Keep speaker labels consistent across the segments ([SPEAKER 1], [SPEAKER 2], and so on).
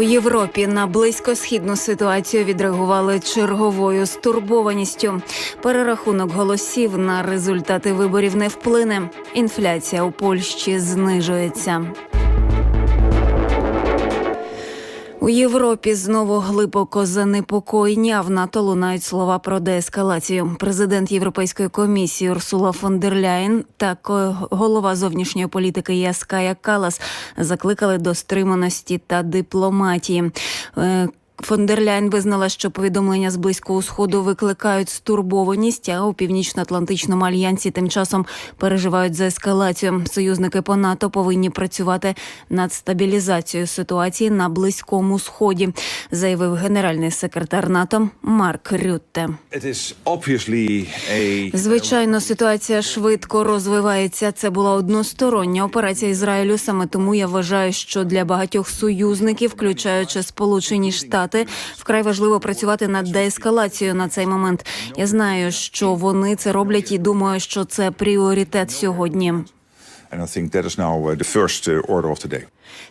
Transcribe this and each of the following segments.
[SPEAKER 1] У Європі на близькосхідну ситуацію відреагували черговою стурбованістю. Перерахунок голосів на результати виборів не вплине. Інфляція у Польщі знижується. У Європі знову глибоко занепокоєння. В НАТО лунають слова про деескалацію. Президент Європейської комісії Урсула фон дер Ляєн та голова зовнішньої політики Яская Калас закликали до стриманості та дипломатії. Фон дер Ляйн визнала, що повідомлення з близького сходу викликають стурбованість, а у північно-атлантичному альянсі тим часом переживають за ескалацію. Союзники по НАТО повинні працювати над стабілізацією ситуації на близькому сході, заявив генеральний секретар НАТО Марк Рютте. Звичайно, ситуація швидко розвивається. Це була одностороння операція Ізраїлю. Саме тому я вважаю, що для багатьох союзників, включаючи Сполучені Штати, вкрай важливо працювати над деескалацією на цей момент. Я знаю, що вони це роблять, і думаю, що це пріоритет сьогодні.
[SPEAKER 2] and I think that is now uh, the first uh, order of the day.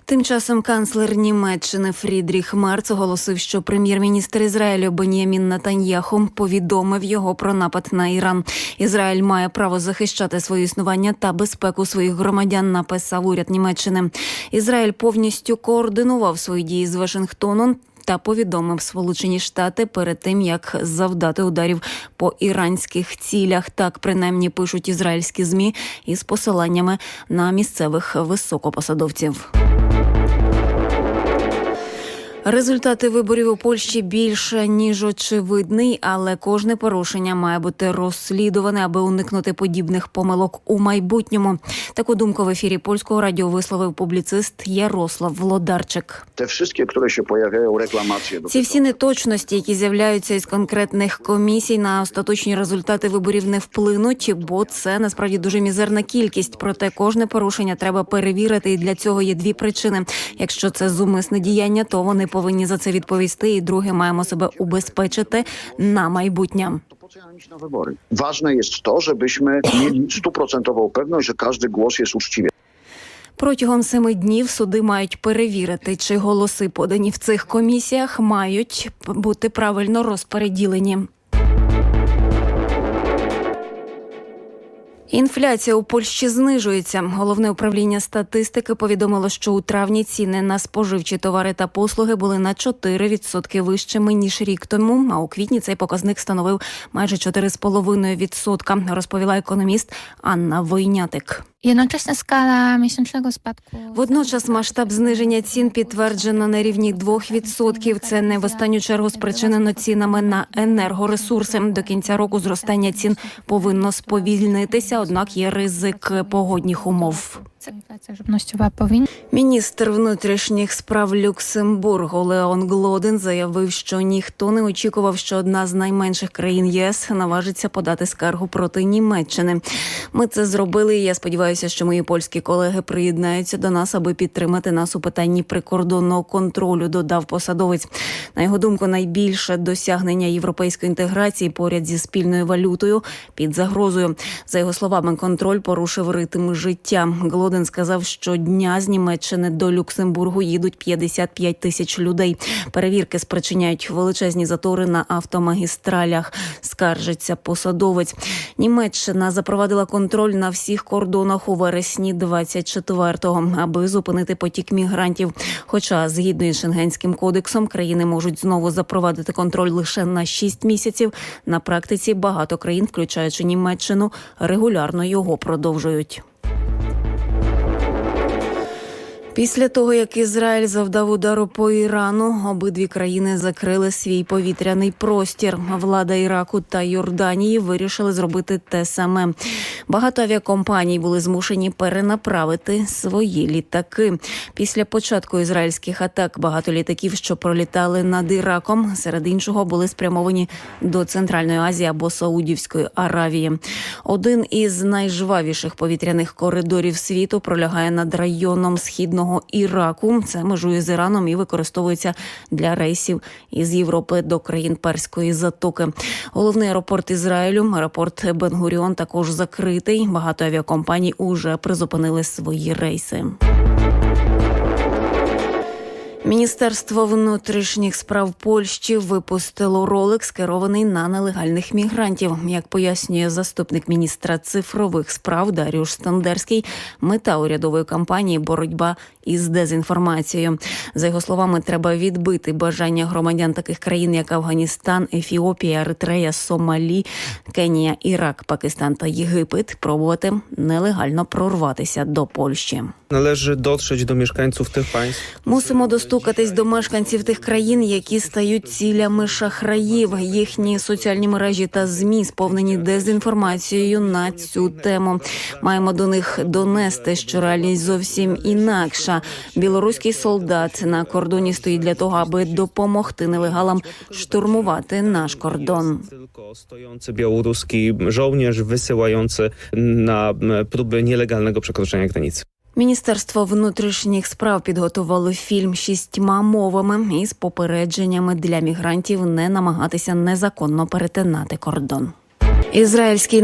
[SPEAKER 1] Тим часом канцлер Німеччини Фрідріх Мерц оголосив, що прем'єр-міністр Ізраїлю Бен'ямін Натаньяху повідомив його про напад на Іран. Ізраїль має право захищати своє існування та безпеку своїх громадян. Написав уряд Німеччини. Ізраїль повністю координував свої дії з Вашингтоном. Та повідомив Сполучені Штати перед тим, як завдати ударів по іранських цілях. Так принаймні пишуть ізраїльські змі із посиланнями на місцевих високопосадовців. Результати виборів у Польщі більше ніж очевидний, але кожне порушення має бути розслідуване, аби уникнути подібних помилок у майбутньому. Таку думку в ефірі польського радіо висловив публіцист Ярослав Володарчик.
[SPEAKER 3] te wszystkie, które się pojawiają, reklamacje.
[SPEAKER 1] Ці всі неточності, які з'являються із конкретних комісій, на остаточні результати виборів не вплинуть, бо це насправді дуже мізерна кількість. Проте кожне порушення треба перевірити. І для цього є дві причини. Якщо це зумисне діяння, то вони повинні за це відповісти. І друге, маємо себе убезпечити на майбутнє.
[SPEAKER 3] Na wybory? Ważne jest to, żebyśmy mieli stuprocentową pewność, że każdy głos jest uczciwy.
[SPEAKER 1] Протягом семи днів суди мають перевірити, чи голоси подані в цих комісіях мають бути правильно розподілені. Інфляція у Польщі знижується. Головне управління статистики повідомило, що у травні ціни на споживчі товари та послуги були на 4% вищими ніж рік тому. А у квітні цей показник становив майже 4,5%, розповіла економіст Анна Войнятик.
[SPEAKER 4] Jednocześnie skala miesięcznego spadku.
[SPEAKER 1] Водночас масштаб зниження цін підтверджено на рівні 2%. Це не в останню чергу спричинено цінами на енергоресурси. До кінця року зростання цін повинно сповільнитися, однак є ризик погодних умов. Міністр внутрішніх справ Люксембургу Леон Глоден заявив, що ніхто не очікував, що одна з найменших країн ЄС наважиться подати скаргу проти Німеччини. Ми це зробили. і Я сподіваюся, що мої польські колеги приєднаються до нас, аби підтримати нас у питанні прикордонного контролю. Додав посадовець. На його думку, найбільше досягнення європейської інтеграції поряд зі спільною валютою під загрозою. За його словами, контроль порушив ритм життя. Глоден сказав, що дня з Німеччини до Люксембургу їдуть 55 тисяч людей. Перевірки спричиняють величезні затори на автомагістралях. Скаржиться посадовець. Німеччина запровадила контроль на всіх кордонах у вересні 24-го, аби зупинити потік мігрантів. Хоча, згідно із Шенгенським кодексом, країни можуть знову запровадити контроль лише на 6 місяців. На практиці багато країн, включаючи Німеччину, регулярно його продовжують. Після того, як Ізраїль завдав удару по Ірану, обидві країни закрили свій повітряний простір. Влада Іраку та Йорданії вирішили зробити те саме. Багато авіакомпаній були змушені перенаправити свої літаки. Після початку ізраїльських атак багато літаків, що пролітали над Іраком, серед іншого були спрямовані до Центральної Азії або Саудівської Аравії. Один із найжвавіших повітряних коридорів світу пролягає над районом східного Іраку. Це межує з Іраном і використовується для рейсів із Європи до країн Перської затоки. Головний аеропорт Ізраїлю, аеропорт Бенгуріон, також закритий. Багато авіакомпаній уже призупинили свої рейси. Міністерство внутрішніх справ Польщі випустило ролик, скерований на нелегальних мігрантів. Як пояснює заступник міністра цифрових справ Даріуш Стандерський, мета урядової кампанії боротьба із дезінформацією. За його словами, треба відбити бажання громадян таких країн, як Афганістан, Ефіопія, Еритрея, Сомалі, Кенія, Ірак, Пакистан та Єгипет пробувати нелегально прорватися до Польщі.
[SPEAKER 5] Należy dotrzeć do mieszkańców tych państw.
[SPEAKER 1] Мусимо достукатись до мешканців тих країн, які стають цілями шахраїв. Їхні соціальні мережі та змі сповнені дезінформацією на цю тему. Маємо до них донести, що реальність зовсім інакша. Білоруський солдат на кордоні стоїть для того, аби допомогти нелегалам штурмувати наш кордон.
[SPEAKER 5] Żołnierz wysyłający na m, próby nielegalnego przekroczenia granicy.
[SPEAKER 1] Міністерство внутрішніх справ підготувало фільм шістьма мовами із попередженнями для мігрантів не намагатися незаконно перетинати кордон. Ізраїльський